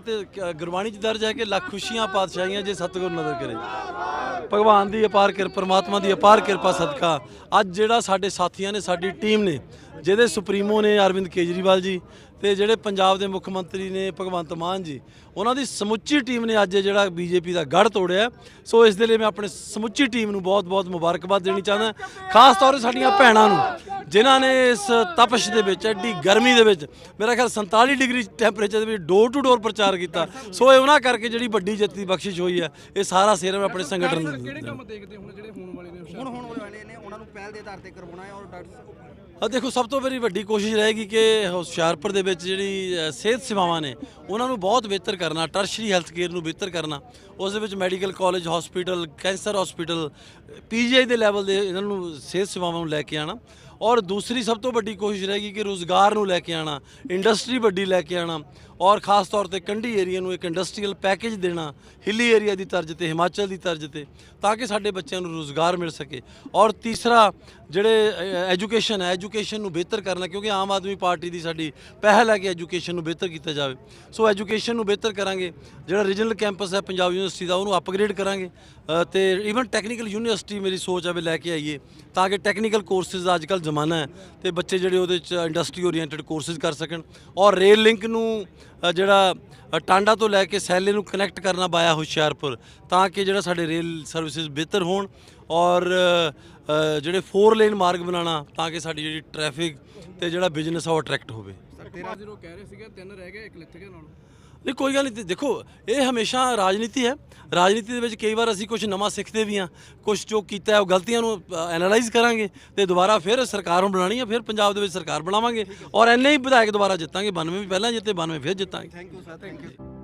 ਤੇ ਕ- ਗੁਰਬਾਣੀ 'ਚ ਦਰਜ ਹੈ ਕਿ ਲੱਖ ਖੁਸ਼ੀਆਂ ਪਾਤਸ਼ਾਹੀਆਂ ਜੇ ਸਤਿਗੁਰ ਨਦਰ ਕਰੇ। ਭਗਵਾਨ ਦੀ ਅਪਾਰ ਕਿਰਪਾ, ਪਰਮਾਤਮਾ ਦੀ ਅਪਾਰ ਕਿਰਪਾ ਸਦਕਾ ਅੱਜ ਜਿਹੜਾ ਸਾਡੇ ਸਾਥੀਆਂ ਨੇ, ਸਾਡੀ ਟੀਮ ਨੇ, ਜਿਹਦੇ ਸੁਪਰੀਮੋ ਨੇ ਅਰਵਿੰਦ ਕੇਜਰੀਵਾਲ ਜੀ ਤੇ ਜਿਹੜੇ ਪੰਜਾਬ ਦੇ ਮੁੱਖ ਮੰਤਰੀ ਨੇ ਭਗਵੰਤ ਮਾਨ ਜੀ ਉਹਨਾਂ ਦੀ ਸਮੁੱਚੀ ਟੀਮ ਨੇ ਅੱਜ ਜਿਹੜਾ ਬੀਜੇਪੀ ਦਾ ਗੜ ਤੋੜਿਆ ਸੋ ਇਸ ਦੇ ਲਈ ਮੈਂ ਆਪਣੇ ਸਮੁੱਚੀ ਟੀਮ ਨੂੰ ਬਹੁਤ-ਬਹੁਤ ਮੁਬਾਰਕਬਾਦ ਦੇਣੀ ਚਾਹੁੰਦਾ ਖਾਸ ਤੌਰ ਤੇ ਸਾਡੀਆਂ ਭੈਣਾਂ ਨੂੰ ਜਿਨ੍ਹਾਂ ਨੇ ਇਸ ਤਪਸ਼ ਦੇ ਵਿੱਚ ਐਡੀ ਗਰਮੀ ਦੇ ਵਿੱਚ ਮੇਰਾ ਖਿਆਲ 47 ਡਿਗਰੀ ਟੈਂਪਰੇਚਰ ਦੇ ਵਿੱਚ ਡੋਰ ਟੂ ਡੋਰ ਪ੍ਰਚਾਰ ਕੀਤਾ। ਸੋ ਇਹ ਉਹਨਾਂ ਕਰਕੇ ਜਿਹੜੀ ਵੱਡੀ ਜਿੱਤ ਦੀ ਬਖਸ਼ਿਸ਼ ਹੋਈ ਹੈ ਇਹ ਸਾਰਾ ਸਿਰ ਮੈਂ ਆਪਣੇ ਸੰਗਠਨ ਨੂੰ ਕਿਹੜੇ ਕੰਮ ਦੇਖਦੇ ਹੁਣ ਜਿਹੜੇ ਹੋਣ ਵਾਲੇ ਨੇ ਹੁਣ ਹੋਣ ਵਾਲੇ ਨੇ ਉਹਨਾਂ ਨੂੰ ਪਹਿਲ ਦੇ ਆਧਾਰ ਤੇ ਕਰਵਾਉਣਾ ਹੈ ਔਰ ਡਾਕਟਰ ਆ ਦੇਖੋ ਸਭ ਤੋਂ ਮੇਰੀ ਵੱਡੀ ਕੋਸ਼ਿਸ਼ ਰਹੇਗੀ ਕਿ ਹੁਸ਼ਿਆਰਪੁਰ ਦੇ ਵਿੱਚ ਜਿਹੜੀ ਅ, ਸਿਹਤ ਸੇਵਾਵਾਂ ਨੇ ਉਹਨਾਂ ਨੂੰ ਬਹੁਤ ਬਿਹਤਰ ਕਰਨਾ ਟਰਸ਼ਰੀ ਹੈਲਥ ਕੇਅਰ ਨੂੰ ਬਿਹਤਰ ਕਰਨਾ ਉਸ ਦੇ ਵਿੱਚ medical college hospital cancer hospital PGI ਦੇ ਲੈਵਲ ਦੇ ਇਹਨਾਂ ਨੂੰ ਸਿਹਤ ਸੇਵਾਵਾਂ ਨੂੰ ਲੈ ਕੇ ਆਣਾ ਔਰ ਦੂਸਰੀ ਸਭ ਤੋਂ ਵੱਡੀ ਕੋਸ਼ਿਸ਼ ਰਹੇਗੀ ਕਿ ਰੋਜ਼ਗਾਰ ਨੂੰ ਲੈ ਕੇ ਆਣਾ ਇੰਡਸਟਰੀ ਵੱਡੀ ਲੈ ਕੇ ਆਣਾ ਔਰ ਖਾਸ ਤੌਰ ਤੇ ਕੰਢੀ ਏਰੀਆ ਨੂੰ ਇੱਕ ਇੰਡਸਟਰੀਅਲ ਪੈਕੇਜ ਦੇਣਾ ਹਿੱਲੀ ਏਰੀਆ ਦੀ ਤਰਜ਼ ਤੇ ਹਿਮਾਚਲ ਦੀ ਤਰਜ਼ ਤੇ ਤਾਂ ਕਿ ਸਾਡੇ ਬੱਚਿਆਂ ਨੂੰ ਰੋਜ਼ਗਾਰ ਮਿਲ ਸਕੇ। ਔਰ ਤੀਸਰਾ ਜਿਹੜੇ ਐਜੂਕੇਸ਼ਨ ਹੈ ਐਜੂਕੇਸ਼ਨ ਨੂੰ ਬਿਹਤਰ ਕਰਨਾ ਕਿਉਂਕਿ ਆਮ ਆਦਮੀ ਪਾਰਟੀ ਦੀ ਸਾਡੀ ਪਹਿਲ ਹੈ ਕਿ ਐਜੂਕੇਸ਼ਨ ਨੂੰ ਬਿਹਤਰ ਕੀਤਾ ਜਾਵੇ। ਸੋ ਐਜੂਕੇਸ਼ਨ ਨੂੰ ਬਿਹਤਰ ਕਰਾਂਗੇ ਜਿਹੜਾ ਰੀਜਨਲ ਕੈਂਪਸ ਹੈ ਪੰਜਾਬ ਯੂਨੀਵਰਸਿਟੀ ਦਾ ਉਹਨੂੰ ਅਪਗ੍ਰੇਡ ਕਰਾਂਗੇ ਅ, ਤੇ ਇਵਨ ਟੈਕਨੀਕਲ ਯੂਨੀਵਰਸਿਟੀ ਮੇਰੀ ਸੋਚ ਹੈ ਵੀ ਲੈ ਕੇ ਆਈਏ ਤਾਂ ਕਿ ਟੈਕਨੀਕਲ ਕੋਰਸਿਸ ਦਾ ਅੱਜਕੱਲ ਜ਼ਮਾਨਾ ਹੈ ਤੇ ਬੱਚੇ ਜਿਹੜੇ ਉਹਦੇ ਚ ਇੰਡਸਟਰੀ ਓਰੀਐਂਟਡ ਕੋਰਸਿਸ ਕਰ ਸਕਣ ਔਰ ਰੇਲ ਲਿੰਕ ਨੂੰ ਅ, ਜਿਹੜਾ ਅ, ਟਾਂਡਾ ਤੋਂ ਲੈ ਕੇ ਸੈਲੇ ਨੂੰ ਕਨੈਕਟ ਕਰਨਾ ਬਾਇਆ ਹੁਸ਼ਿਆਰਪੁਰ ਤਾਂ ਕਿ ਜਿਹੜਾ ਸਾਡੇ ਰੇਲ ਸਰਵਿਸਿਜ਼ ਬਿਹਤਰ ਹੋਣ ਔਰ ਅ, ਅ, ਜਿਹੜੇ 4 ਲੇਨ ਮਾਰਗ ਬਣਾਉਣਾ ਤਾਂ ਕਿ ਸਾਡੀ ਜਿਹੜੀ ਟ੍ਰੈਫਿਕ ਤੇ ਜਿਹੜਾ ਬਿਜ਼ਨਸ ਆ ਉਹ ਅਟਰੈਕਟ ਹੋਵੇ। ਤੇਰਾ ਜ਼ੀਰੋ ਕਹਿ ਰਹੇ ਸੀਗੇ ਤਿੰਨ ਰਹਿ ਗਏ ਇੱਕ ਲਿੱਥ ਗਿਆ ਨਾਲ। ਨਹੀਂ ਕੋਈ ਗੱਲ ਨਹੀਂ ਦੇਖੋ ਇਹ ਹਮੇਸ਼ਾ ਰਾਜਨੀਤੀ ਹੈ। ਰਾਜਨੀਤੀ ਦੇ ਵਿੱਚ ਕਈ ਵਾਰ ਅਸੀਂ ਕੁਝ ਨਵਾਂ ਸਿੱਖਦੇ ਵੀ ਹਾਂ ਕੁਝ ਜੋ ਕੀਤਾ ਹੈ ਉਹ ਗਲਤੀਆਂ ਨੂੰ ਐਨਾਲਾਈਜ਼ ਕਰਾਂਗੇ ਤੇ ਦੁਬਾਰਾ ਫਿਰ ਸਰਕਾਰ ਨੂੰ ਬਣਾਉਣੀ ਹੈ, ਫਿਰ ਪੰਜਾਬ ਦੇ ਵਿੱਚ ਸਰਕਾਰ ਬਣਾਵਾਂਗੇ ਔਰ ਐਨੇ ਹੀ ਵਿਧਾਇਕ ਦੁਬਾਰਾ ਜਿੱਤਾਂਗੇ 92 ਵੀ ਪਹਿਲਾਂ ਜਿੱਤੇ 92 ਫਿਰ ਜਿੱਤਾਂਗੇ। Thank you sir thank you